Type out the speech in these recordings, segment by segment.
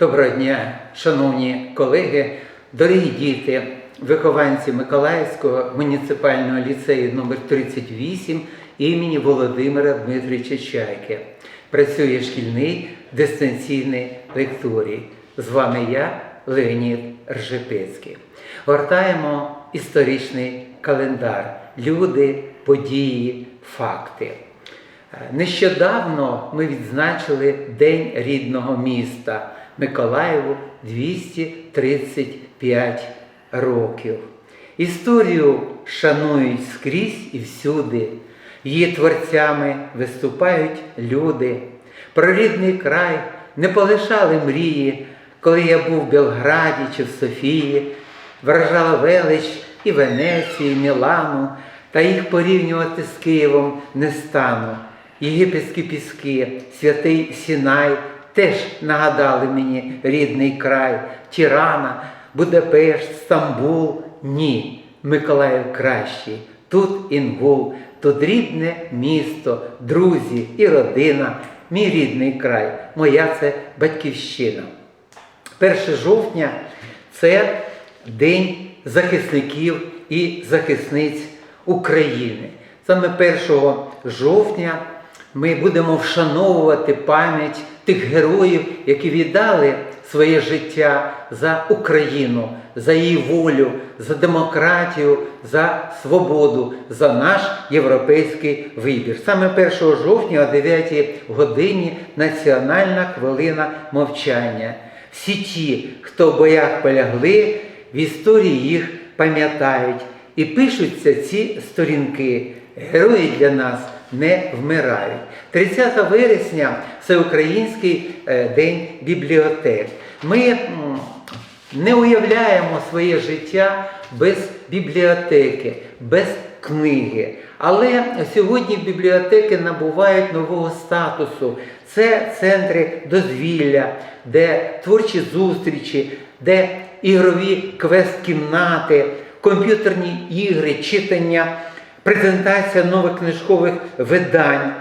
Доброго дня, шановні колеги, дорогі діти, вихованці Миколаївського муніципального ліцею номер 38 імені Володимира Дмитрича Чайки. Працює шкільний дистанційний лекторій. З вами я, Леонід Ржепецький. Гортаємо історичний календар. Люди, події, факти. Нещодавно ми відзначили День рідного міста Миколаєву 235 років. Історію шанують скрізь і всюди. Її творцями виступають люди. Про рідний край не полишали мрії, коли я був в Белграді чи в Софії, вражала велич і Венеції, і Мілану, та їх порівнювати з Києвом не стану. Єгипетські піски, святий Сінай теж нагадали мені рідний край, Тірана, Будапешт, Стамбул. Ні, Миколаїв кращий. Тут Інгул, тут рідне місто, друзі і родина, мій рідний край, моя це батьківщина. 1 жовтня це День захисників і захисниць України. Саме 1 жовтня ми будемо вшановувати пам'ять тих героїв, які віддали своє життя за Україну, за її волю, за демократію, за свободу, за наш європейський вибір. Саме 1 жовтня о 9 годині національна хвилина мовчання. Всі ті, хто в боях полягли, в історії їх пам'ятають. І пишуться ці сторінки. Герої для нас не вмирають. 30 вересня це Український е, день бібліотек. Ми не уявляємо своє життя без бібліотеки, без книги. Але сьогодні бібліотеки набувають нового статусу. Це центри дозвілля, де творчі зустрічі, де ігрові квест-кімнати, комп'ютерні ігри, читання, презентація нових книжкових видань,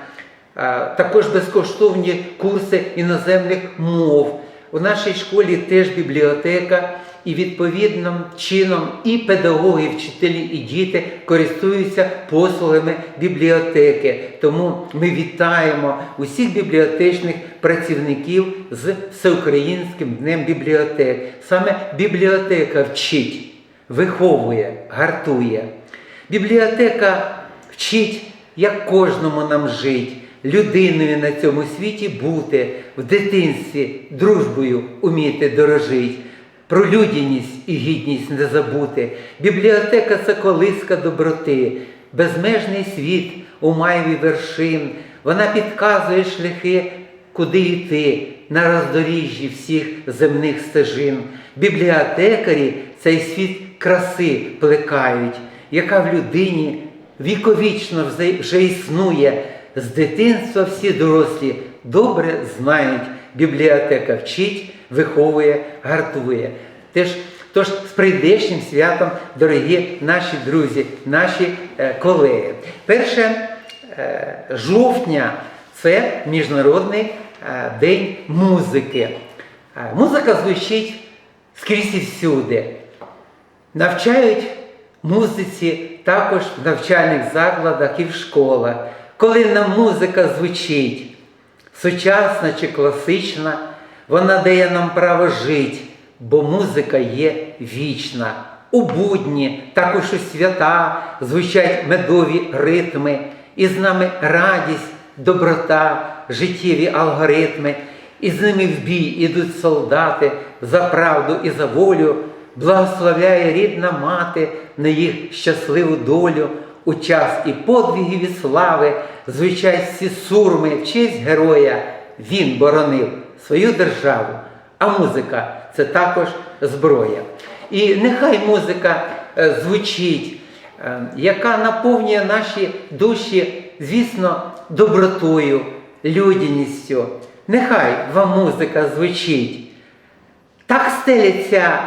також безкоштовні курси іноземних мов. У нашій школі теж бібліотека, і відповідним чином і педагоги, і вчителі, і діти користуються послугами бібліотеки. Тому ми вітаємо усіх бібліотечних працівників з Всеукраїнським днем бібліотек. Саме бібліотека вчить, виховує, гартує. Бібліотека вчить, як кожному нам жить, людиною на цьому світі бути, в дитинстві дружбою уміти дорожить, про людяність і гідність не забути. Бібліотека це колиска доброти, безмежний світ у майві вершин. Вона підказує шляхи, куди йти на роздоріжжі всіх земних стежин. Бібліотекарі цей світ краси плекають, яка в людині віковічно вже- існує. З дитинства всі дорослі добре знають, бібліотека вчить, виховує, гартує. Теж, тож з прийдешнім святом, дорогі наші друзі, наші е, колеги. Перше е, жовтня це Міжнародний е, день музики. Е, музика звучить скрізь і всюди. Навчають музиці також в навчальних закладах і в школах. Коли нам музика звучить, сучасна чи класична, вона дає нам право жити, бо музика є вічна. У будні, також у свята звучать медові ритми, і з нами радість, доброта, життєві алгоритми, і з ними в бій ідуть солдати за правду і за волю, благословляє рідна мати на їх щасливу долю. У час і подвигів і слави звучать всі сурми в честь героя. Він боронив свою державу, а музика це також зброя. І нехай музика е, звучить, е, яка наповнює наші душі, звісно, добротою, людяністю. Нехай вам музика звучить. Так стеляться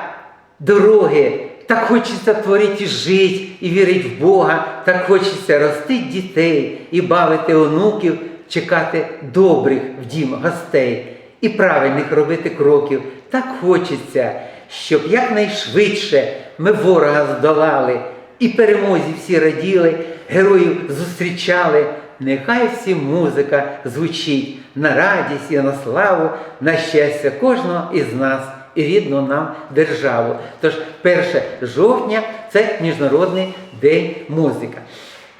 дороги, так хочеться творити жити і вірити в Бога, так хочеться ростити дітей і бавити онуків, чекати добрих в дім гостей. і правильних робити кроків. Так хочеться, щоб якнайшвидше ми ворога здолали і перемозі всі раділи, героїв зустрічали. Нехай всі музика звучить на радість і на славу, на щастя кожного із нас і рідну нам державу. Тож 1 жовтня це Міжнародний день музика.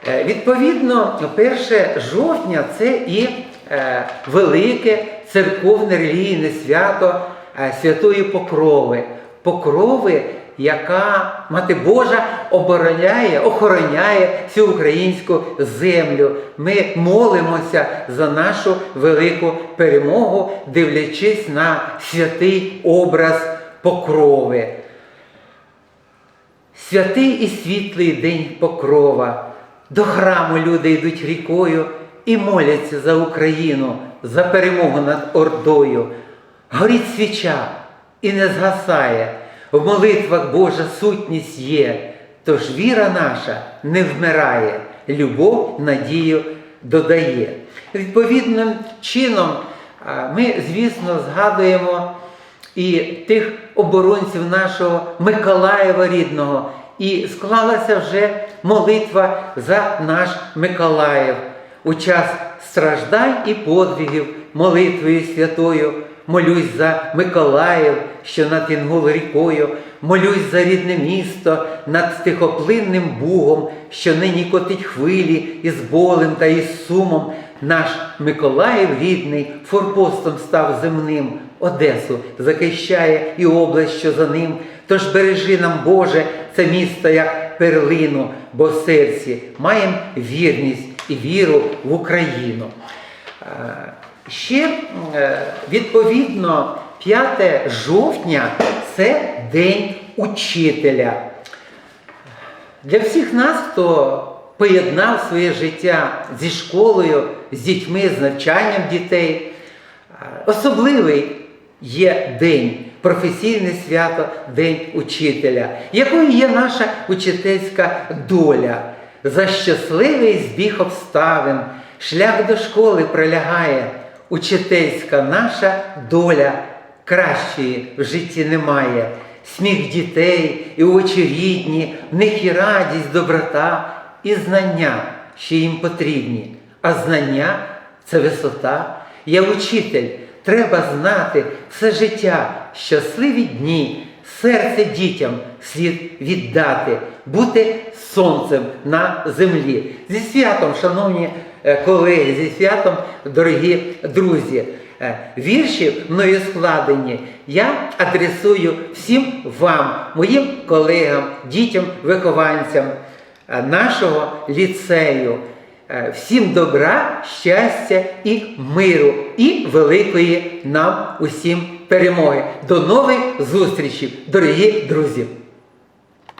Е, Відповідно, 1 жовтня це і е, велике церковне релігійне свято е, Святої Покрови. Покрови, яка Мати Божа обороняє, охороняє всю українську землю. Ми молимося за нашу велику перемогу, дивлячись на святий образ покрови. Святий і світлий день покрова. До храму люди йдуть рікою і моляться за Україну, за перемогу над Ордою. Горить свіча і не згасає. В молитвах Божа сутність є. Тож віра наша не вмирає, любов надію додає. Відповідним чином ми, звісно, згадуємо і тих оборонців нашого Миколаєва рідного. І склалася вже молитва за наш Миколаїв. У час страждань і подвигів молитвою святою. Молюсь за Миколаїв, що над Інгул рікою, молюсь за рідне місто над стихоплинним Бугом, що нині котить хвилі із болем та із сумом. Наш Миколаїв рідний форпостом став земним, Одесу захищає і область, що за ним. Тож бережи нам, Боже, це місто як перлину, бо в серці маємо вірність і віру в Україну. Ще е, відповідно 5 жовтня це День учителя. Для всіх нас, хто поєднав своє життя зі школою, з дітьми, з навчанням дітей, е, особливий є день, професійне свято, День учителя, якою є наша учительська доля. За щасливий збіг обставин, шлях до школи пролягає, учительська наша доля кращої в житті немає. Сміх дітей і очі рідні, в них і радість, доброта, і знання, що їм потрібні. А знання це висота. Я учитель, треба знати все життя, щасливі дні, серце дітям слід віддати, бути сонцем на землі. Зі святом, шановні колеги, зі святом, дорогі друзі. Е, Вірші мною складені я адресую всім вам, моїм колегам, дітям, вихованцям е, нашого ліцею. Е, Всім добра, щастя і миру, і великої нам усім перемоги. До нових зустрічей, дорогі друзі!